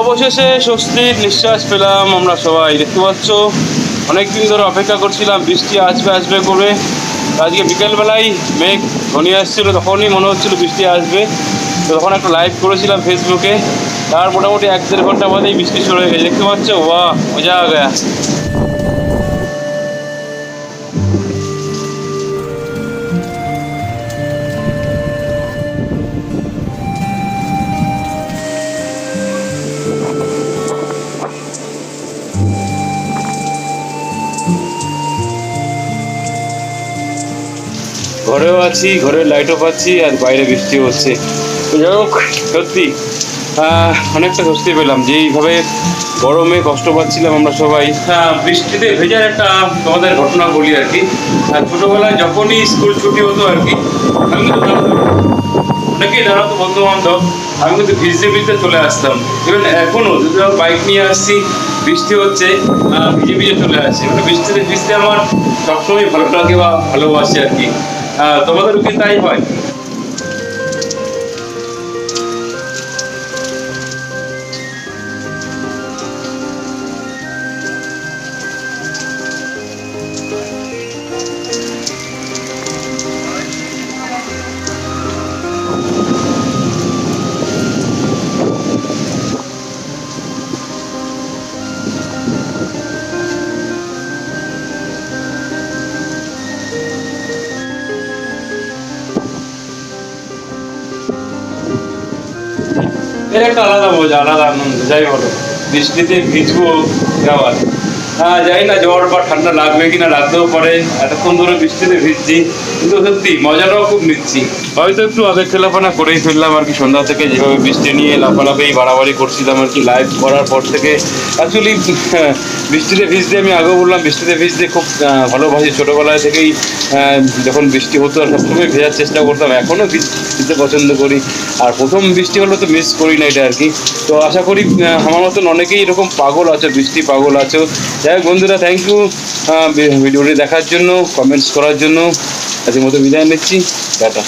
অবশেষে স্বস্তির নিঃশ্বাস পেলাম আমরা সবাই, দেখতে পাচ্ছ? অনেকদিন ধরে অপেক্ষা করছিলাম, বৃষ্টি আসবে আসবে করে আজকে বিকেলবেলায় মেঘ ঘনিয়ে আসছিল, তখনই মনে হচ্ছিল বৃষ্টি আসবে। তো তখন একটা লাইভ করেছিলাম ফেসবুকে তার মোটামুটি এক দেড় ঘণ্টা বাদেই বৃষ্টি শুরু হয়ে গেছে। দেখতে পাচ্ছ? বাহ, মজা গয়া। ঘরেও আছি, ঘরের লাইটও পাচ্ছি আর বাইরে বৃষ্টি হচ্ছে। যাই হোক, সত্যি অনেকটা স্বস্তি পেলাম যে এইভাবে গরমে কষ্ট পাচ্ছিলাম আমরা সবাই। বৃষ্টিতে ভেজার একটা তোমাদের ঘটনা বলি আর কি। ছোটোবেলায় যখনই স্কুল ছুটি হতো আর কি, আমি কিন্তু। অনেকেই দাঁড়াতো বন্ধু বান্ধব আমি কিন্তু ভিজতে ভিজতে চলে আসতাম। ইভেন এখনও যদি বাইক নিয়ে আসছি, বৃষ্টি হচ্ছে ভিজে ভিজে চলে আসছি। মানে বৃষ্টিতে ভিজতে আমার সবসময় ভালো লাগে বা ভালোবাসি আর কি। তোমাদেরও কি তাই হয়। এর একটা আলাদা মজা আলাদা আনন্দ যাই বলো। বৃষ্টিতে ভিজবো হ্যাঁ জানি না, জ্বর বা ঠান্ডা লাগবে কিনা লাগতেও পারে এতক্ষণ ধরে বৃষ্টিতে ভিজছি, কিন্তু সত্যি মজাটাও খুব নিচ্ছি হয়তো একটু আবেগ খেলাফানা করেই ফেললাম আর কি, সন্ধ্যা থেকে যেভাবে বৃষ্টি নিয়ে লাফালাফেই বাড়াবাড়ি করছিলাম আর কি লাইভ করার পর থেকে। অ্যাকচুয়ালি বৃষ্টিতে ভিজতে আমি আগেও বললাম, বৃষ্টিতে ভিজতে খুব ভালোবাসি। ছোটোবেলায় থেকেই যখন বৃষ্টি হতো সবসময় ভেজার চেষ্টা করতাম এখনও ভিজতে পছন্দ করি। আর প্রথম বৃষ্টি হলে তো মিস করি না এটা আর কি। তো আশা করি আমার মতন অনেকেই এরকম পাগল আছে, বৃষ্টি পাগল আছো যাই বন্ধুরা থ্যাংক ইউ ভিডিওটি দেখার জন্য কমেন্টস করার জন্য আজকের মতো বিদায় নিচ্ছি। টাটা।